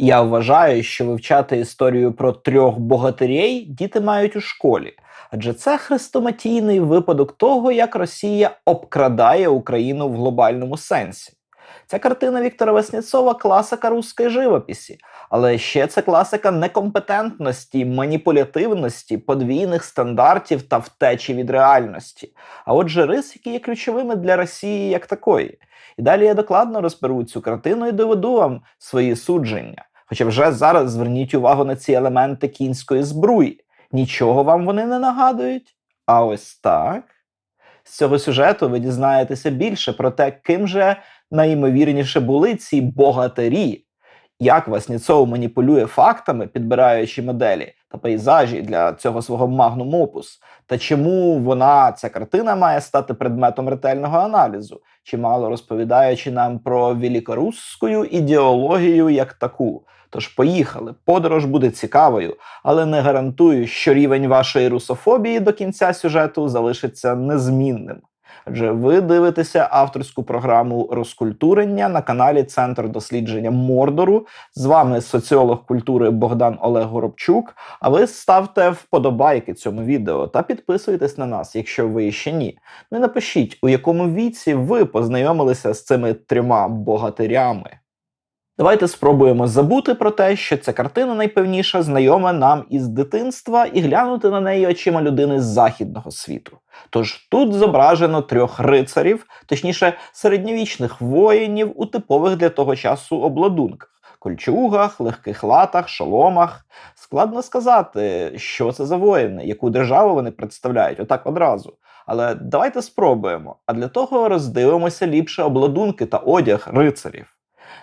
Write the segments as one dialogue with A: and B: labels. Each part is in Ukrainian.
A: Я вважаю, що вивчати історію про трьох богатирей діти мають у школі, адже це хрестоматійний випадок того, як Росія обкрадає Україну в глобальному сенсі. Ця картина Віктора Весніцова класика руської живописі, але ще це класика некомпетентності, маніпулятивності, подвійних стандартів та втечі від реальності. А отже, рис, які є ключовими для Росії як такої. І далі я докладно розберу цю картину і доведу вам свої судження. Хоча вже зараз зверніть увагу на ці елементи кінської збруї. Нічого вам вони не нагадують. А ось так. З цього сюжету ви дізнаєтеся більше про те, ким же найімовірніше були ці богатирі, як Васніцов маніпулює фактами, підбираючи моделі та пейзажі для цього свого магнум опус, та чому вона, ця картина, має стати предметом ретельного аналізу, чимало розповідаючи нам про великорусську ідеологію як таку. Тож поїхали, подорож буде цікавою, але не гарантую, що рівень вашої русофобії до кінця сюжету залишиться незмінним. Адже ви дивитеся авторську програму розкультурення на каналі Центр дослідження Мордору. З вами соціолог культури Богдан Олег Горобчук. А ви ставте вподобайки цьому відео та підписуйтесь на нас, якщо ви ще ні. Ну і напишіть, у якому віці ви познайомилися з цими трьома богатирями. Давайте спробуємо забути про те, що ця картина найпевніше знайома нам із дитинства і глянути на неї очима людини з західного світу. Тож тут зображено трьох рицарів, точніше, середньовічних воїнів у типових для того часу обладунках. Кольчугах, легких латах, шоломах. Складно сказати, що це за воїни, яку державу вони представляють, отак одразу. Але давайте спробуємо. А для того роздивимося ліпше обладунки та одяг рицарів.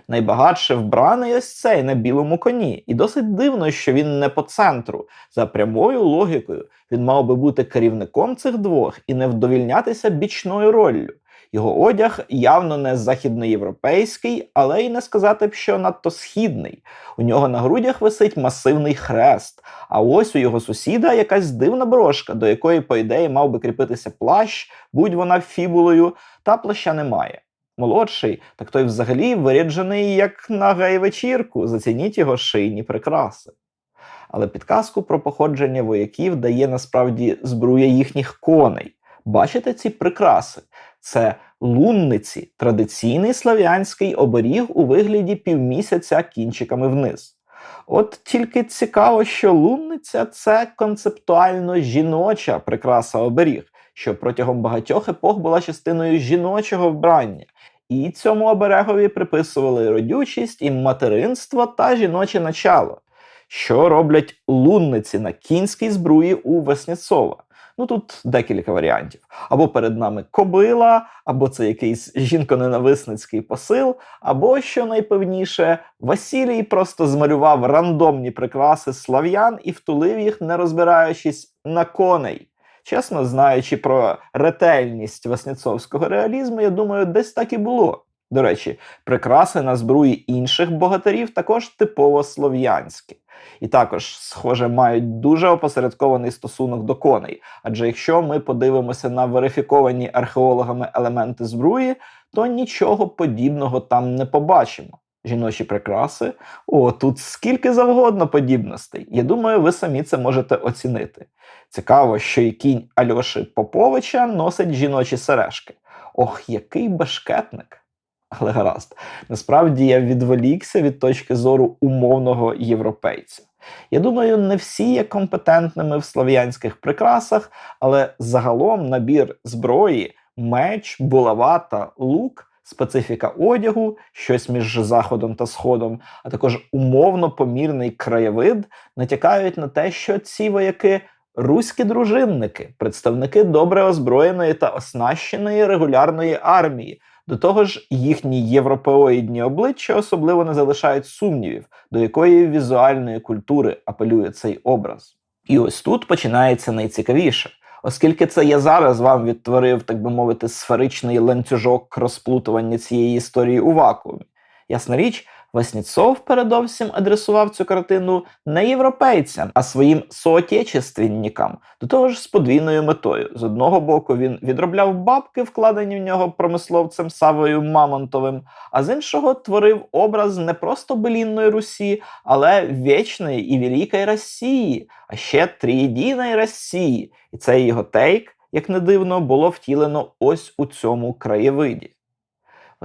A: Найбагатше вбраний ось цей на білому коні, і досить дивно, що він не по центру. За прямою логікою він мав би бути керівником цих двох і не вдовільнятися бічною роллю. Його одяг явно не західноєвропейський, але й не сказати б, що надто східний. У нього на грудях висить масивний хрест. А ось у його сусіда якась дивна брошка, до якої, по ідеї, мав би кріпитися плащ, будь вона фібулою, та плаща немає. Молодший, так той взагалі виряджений як на гей-вечірку, зацініть його шийні прикраси. Але підказку про походження вояків дає насправді збруя їхніх коней. Бачите ці прикраси? Це лунниці, традиційний слав'янський оберіг у вигляді півмісяця кінчиками вниз. От тільки цікаво, що лунниця це концептуально жіноча прикраса оберіг, що протягом багатьох епох була частиною жіночого вбрання. І цьому оберегові приписували родючість і материнство та жіноче начало, що роблять лунниці на кінській збруї у Весніцова. Ну тут декілька варіантів. Або перед нами кобила, або це якийсь жінко-ненависницький посил, або, що найпевніше, Василій просто змалював рандомні прикраси слав'ян і втулив їх, не розбираючись на коней. Чесно знаючи про ретельність Васніцовського реалізму, я думаю, десь так і було. До речі, прикраси на збруї інших богатирів також типово слов'янські. І також, схоже, мають дуже опосередкований стосунок до коней. Адже якщо ми подивимося на верифіковані археологами елементи збруї, то нічого подібного там не побачимо. Жіночі прикраси, о, тут скільки завгодно подібностей. Я думаю, ви самі це можете оцінити. Цікаво, що і кінь Альоші Поповича носить жіночі сережки. Ох, який башкетник! Але гаразд, насправді я відволікся від точки зору умовного європейця. Я думаю, не всі є компетентними в слов'янських прикрасах, але загалом набір зброї, меч, булава та лук, специфіка одягу, щось між заходом та сходом, а також умовно помірний краєвид натякають на те, що ці вояки руські дружинники, представники добре озброєної та оснащеної регулярної армії. До того ж, їхні європеоїдні обличчя особливо не залишають сумнівів, до якої візуальної культури апелює цей образ. І ось тут починається найцікавіше, оскільки це я зараз вам відтворив, так би мовити, сферичний ланцюжок розплутування цієї історії у вакуумі. Ясна річ, Васнецов передовсім адресував цю картину не європейцям, а своїм соотечественникам, до того ж з подвійною метою. З одного боку, він відробляв бабки, вкладені в нього промисловцем Савою Мамонтовим, а з іншого творив образ не просто белінної Русі, але вічної і великої Росії, а ще триєдиної Росії. І цей його тейк, як не дивно, було втілено ось у цьому краєвиді.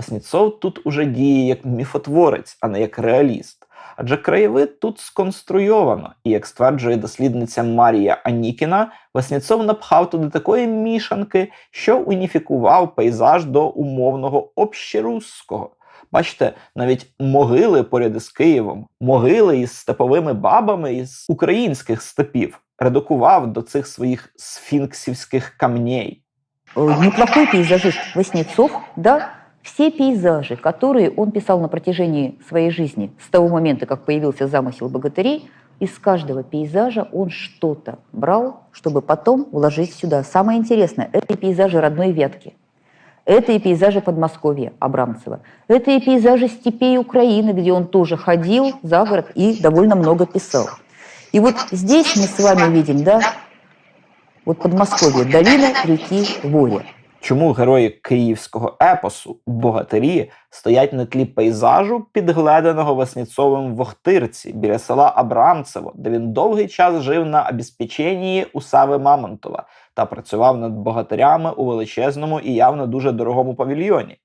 A: Васнецов тут уже діє як міфотворець, а не як реаліст. Адже краєвид тут сконструйовано, і як стверджує дослідниця Марія Анікіна, Васнецов напхав туди такої мішанки, що уніфікував пейзаж до умовного общерусского. Бачите, навіть могили поряд із Києвом, могили із степовими бабами із українських степів редукував до цих своїх сфінксівських камней.
B: Э, неплохой пейзажист Васнецов, да, все пейзажи, которые он писал на протяжении своей жизни, с того момента, как появился замысел богатырей, из каждого пейзажа он что-то брал, чтобы потом вложить сюда. Самое интересное, это и пейзажи родной Вятки, это и пейзажи Подмосковья Абрамцева, это и пейзажи степей Украины, где он тоже ходил за город и довольно много писал. И вот здесь мы с вами видим, да, вот Подмосковье, долина реки Воря.
A: Чому герої київського епосу богатирі стоять на тлі пейзажу, підгледеного Васнецовим в Охтирці біля села Абрамцево, де він довгий час жив на обезпеченні у Сави Мамонтова та працював над богатирями у величезному і явно дуже дорогому павільйоні?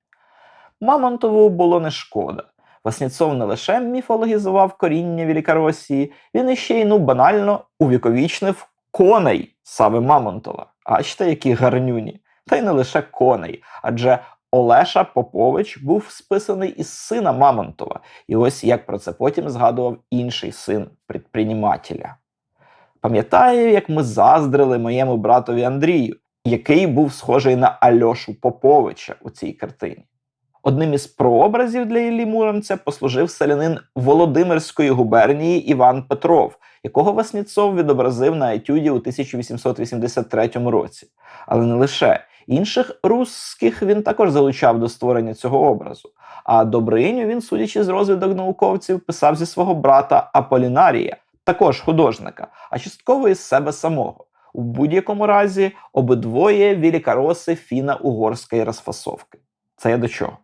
A: Мамонтову було не шкода. Васнецов не лише міфологізував коріння Великоросії, він іще й ну банально увіковічнив коней Сави Мамонтова. Бачите, які гарнюні. Та й не лише коней, адже Олеша Попович був списаний із сина Мамонтова. І ось як про це потім згадував інший син предпринімателя. Пам'ятаю, як ми заздрили моєму братові Андрію, який був схожий на Альошу Поповича у цій картині. Одним із прообразів для Іллі Муромця послужив селянин Володимирської губернії Іван Петров, якого Васнецов відобразив на етюді у 1883 році. Але не лише інших русських він також залучав до створення цього образу. А Добриню він, судячи з розвідок науковців, писав зі свого брата Аполінарія, також художника, а частково із себе самого. У будь-якому разі обидвоє великороси фіно-угорської розфасовки. Це я до чого?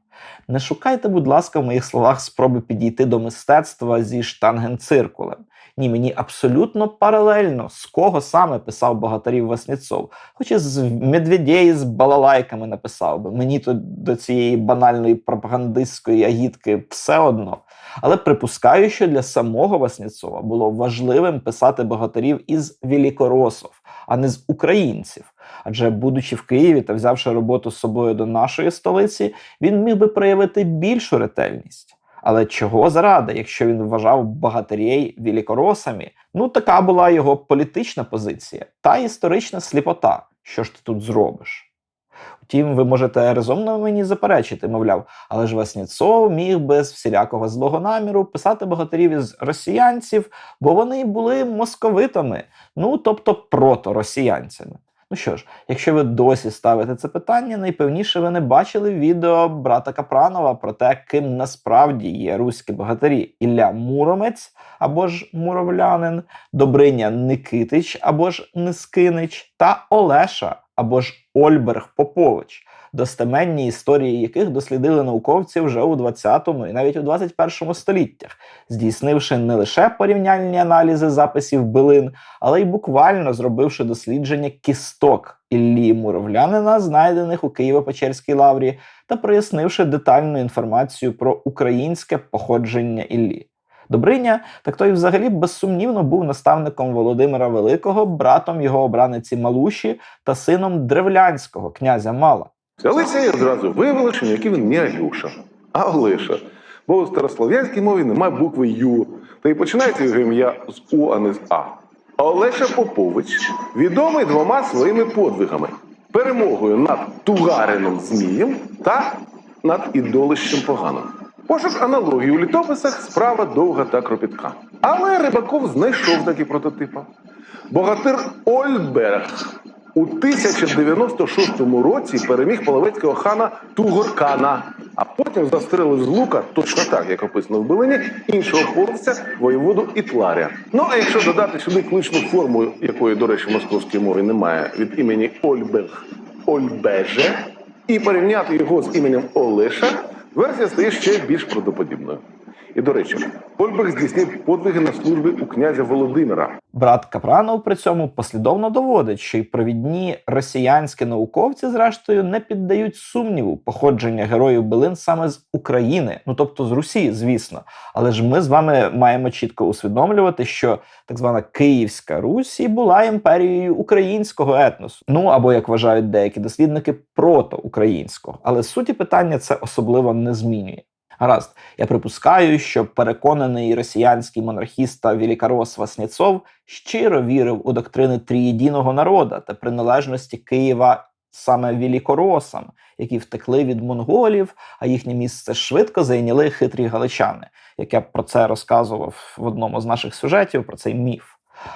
A: Не шукайте, будь ласка, в моїх словах спроби підійти до мистецтва зі штангенциркулем. Ні, мені абсолютно паралельно, з кого саме писав богатарів Васнецов. Хоч і з медведей з балалайками написав би. Мені то до цієї банальної пропагандистської агітки все одно. Але припускаю, що для самого Васнецова було важливим писати богатарів із великоросов, а не з українців. Адже, будучи в Києві та взявши роботу з собою до нашої столиці, він міг би проявити більшу ретельність. Але чого заради, якщо він вважав богатирей великоросами? Ну така була його політична позиція та історична сліпота. Що ж ти тут зробиш? Втім, ви можете резонно мені заперечити, мовляв, але ж Васнецов міг без всілякого злого наміру писати богатирів із росіянців, бо вони були московитами, ну тобто проторосіянцями. Ну що ж, якщо ви досі ставите це питання, найпевніше ви не бачили відео брата Капранова про те, ким насправді є руські богатирі: Ілля Муромець або ж Муровлянин, Добриня Никитич або ж Нискинич та Олеша або ж Ольберг Попович, достеменні історії яких дослідили науковці вже у 20-му і навіть у 21-му століттях, здійснивши не лише порівняльні аналізи записів билин, але й буквально зробивши дослідження кісток Іллі Муровлянина, знайдених у Києво-Печерській лаврі, та прояснивши детальну інформацію про українське походження Іллі. Добриня, так той взагалі безсумнівно був наставником Володимира Великого, братом його обраниці Малуші та сином древлянського князя Мала.
C: Взялися і одразу виявили, що ніякий він не Алюша, а Олеша. Бо у старослов'янській мові немає букви Ю, та й починається його ім'я з У, а не з А. Олеша Попович відомий двома своїми подвигами: перемогою над Тугарином Змієм та над ідолищем поганим. Пошук аналогії у літописах справа довга та кропітка. Але Рибаков знайшов такі прототипи. Богатир Ольберг у 1096 році переміг половецького хана Тугоркана, а потім застрелив з лука, точно так, як описано в Белині, іншого половця, воєводу Ітларя. Ну а якщо додати сюди кличну форму, якої, до речі, в московській мові немає, від імені Ольбег Ольбеже, і порівняти його з іменем Олеша, версія стає ще більш правдоподібною. І до речі, Ольбег здійснив подвиги на службі у князя Володимира.
A: Брат Капранов при цьому послідовно доводить, що й провідні росіянські науковці, зрештою, не піддають сумніву походження героїв Белин саме з України, ну тобто з Русі, звісно. Але ж ми з вами маємо чітко усвідомлювати, що так звана Київська Русь і була імперією українського етносу. Ну або як вважають деякі дослідники, протоукраїнського. Але суті питання це особливо не змінює. Гаразд, я припускаю, що переконаний росіянський монархіст та великорос Васнєцов щиро вірив у доктрини трієдиного народа та приналежності Києва саме великоросам, які втекли від монголів, а їхнє місце швидко зайняли хитрі галичани. Як я про це розказував в одному з наших сюжетів про цей міф.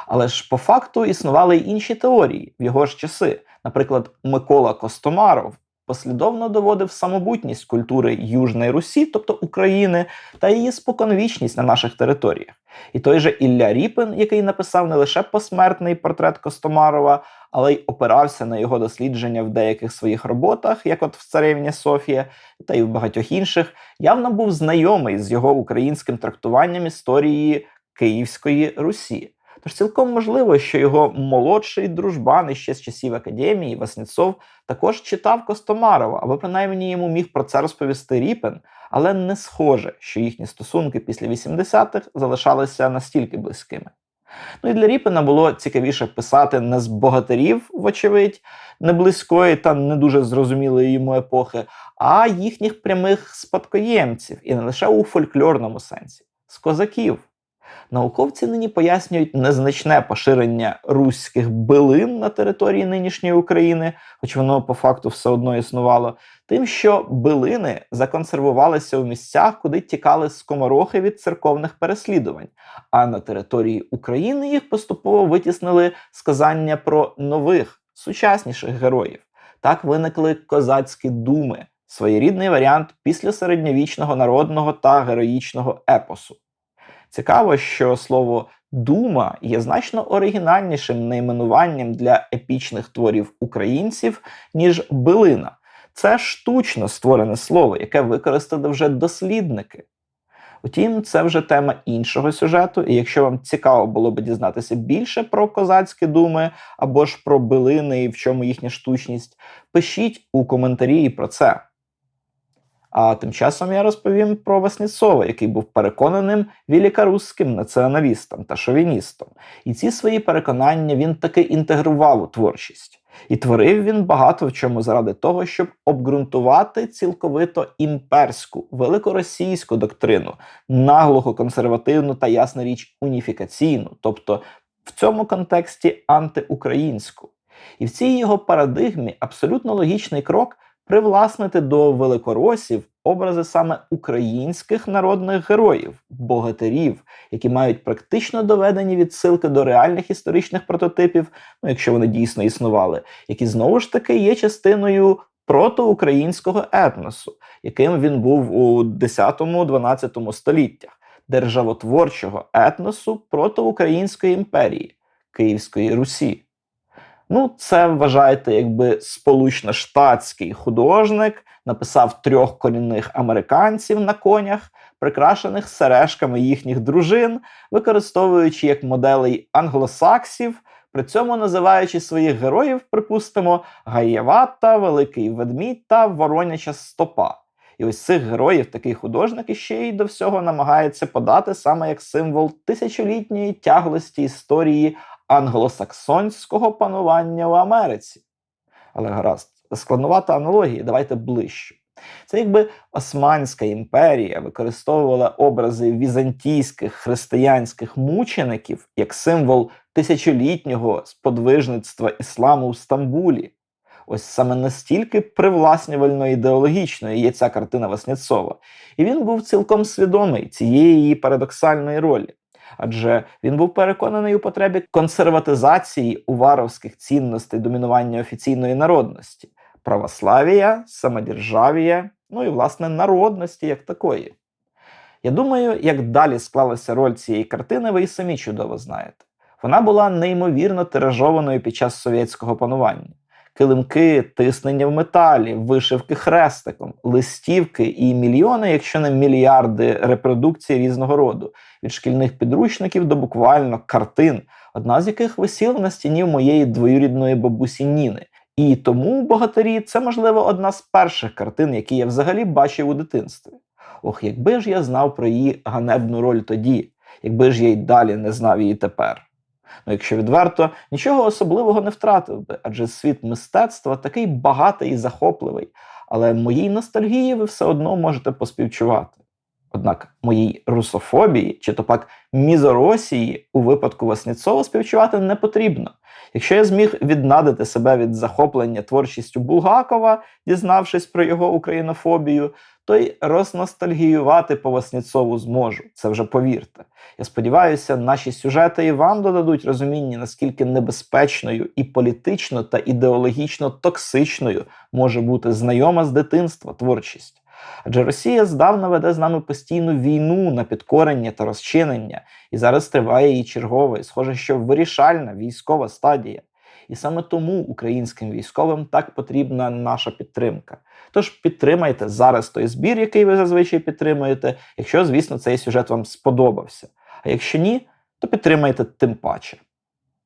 A: Але ж по факту існували й інші теорії в його ж часи. Наприклад, Микола Костомаров послідовно доводив самобутність культури Южної Русі, тобто України, та її споконвічність на наших територіях. І той же Ілля Ріпин, який написав не лише посмертний портрет Костомарова, але й опирався на його дослідження в деяких своїх роботах, як от в Царевні Софія, та й в багатьох інших, явно був знайомий з його українським трактуванням історії Київської Русі. Тож цілком можливо, що його молодший дружбан іще з часів академії Васнєцов також читав Костомарова, або принаймні йому міг про це розповісти Ріпен, але не схоже, що їхні стосунки після 80-х залишалися настільки близькими. Ну і для Ріпена було цікавіше писати не з богатирів, вочевидь, не близької та не дуже зрозумілої йому епохи, а їхніх прямих спадкоємців, і не лише у фольклорному сенсі, з козаків. Науковці нині пояснюють незначне поширення руських билин на території нинішньої України, хоч воно по факту все одно існувало, тим, що билини законсервувалися у місцях, куди тікали скоморохи від церковних переслідувань, а на території України їх поступово витіснили сказання про нових, сучасніших героїв. Так виникли козацькі думи, своєрідний варіант після середньовічного народного та героїчного епосу. Цікаво, що слово дума є значно оригінальнішим найменуванням для епічних творів українців, ніж билина. Це штучно створене слово, яке використали вже дослідники. Утім, це вже тема іншого сюжету, і якщо вам цікаво було би дізнатися більше про козацькі думи або ж про билини і в чому їхня штучність, пишіть у коментарі про це. А тим часом я розповім про Васнєцова, який був переконаним великорусським націоналістом та шовіністом. І ці свої переконання він таки інтегрував у творчість. І творив він багато в чому заради того, щоб обґрунтувати цілковито імперську великоросійську доктрину, наглухо консервативну та ясна річ уніфікаційну, тобто в цьому контексті антиукраїнську. І в цій його парадигмі абсолютно логічний крок привласнити до великоросів образи саме українських народних героїв, богатирів, які мають практично доведені відсилки до реальних історичних прототипів, ну якщо вони дійсно існували, які знову ж таки є частиною протоукраїнського етносу, яким він був у 10-12 століттях, державотворчого етносу протоукраїнської імперії Київської Русі. Ну, це вважаєте, якби сполучно-штатський художник написав трьох корінних американців на конях, прикрашених сережками їхніх дружин, використовуючи як моделей англосаксів, при цьому називаючи своїх героїв, припустимо, Гаєвата, Великий Ведмідь та Вороняча Стопа. І ось цих героїв такий художник іще й до всього намагається подати саме як символ тисячолітньої тяглості історії англосаксонського панування в Америці. Але гаразд, складнувата аналогія, давайте ближче. Це якби Османська імперія використовувала образи візантійських християнських мучеників як символ тисячолітнього сподвижництва ісламу в Стамбулі. Ось саме настільки привласнювально ідеологічною є ця картина Васнєцова. І він був цілком свідомий цієї її парадоксальної ролі. Адже він був переконаний у потребі консерватизації уваровських цінностей домінування офіційної народності, православія, самодержавія, ну і власне народності як такої. Я думаю, як далі склалася роль цієї картини, ви і самі чудово знаєте. Вона була неймовірно тиражованою під час совєтського панування. Килимки, тиснення в металі, вишивки хрестиком, листівки і мільйони, якщо не мільярди репродукцій різного роду, від шкільних підручників до буквально картин, одна з яких висіла на стіні моєї двоюрідної бабусі Ніни. І тому богатирі це, можливо, одна з перших картин, які я взагалі бачив у дитинстві. Ох, якби ж я знав про її ганебну роль тоді, якби ж я й далі не знав її тепер. Ну, якщо відверто, нічого особливого не втратив би, адже світ мистецтва такий багатий і захопливий, але моїй ностальгії ви все одно можете поспівчувати. Однак моїй русофобії чи то пак мізоросії у випадку Васніцова співчувати не потрібно. Якщо я зміг віднадити себе від захоплення творчістю Булгакова, дізнавшись про його українофобію, то й розностальгіювати по Васніцову зможу. Це вже повірте. Я сподіваюся, наші сюжети і вам додадуть розуміння, наскільки небезпечною і політично та ідеологічно токсичною може бути знайома з дитинства творчість. Адже Росія здавна веде з нами постійну війну на підкорення та розчинення, і зараз триває її чергова і схоже, що вирішальна військова стадія. І саме тому українським військовим так потрібна наша підтримка. Тож підтримайте зараз той збір, який ви зазвичай підтримуєте, якщо, звісно, цей сюжет вам сподобався. А якщо ні, то підтримайте тим паче.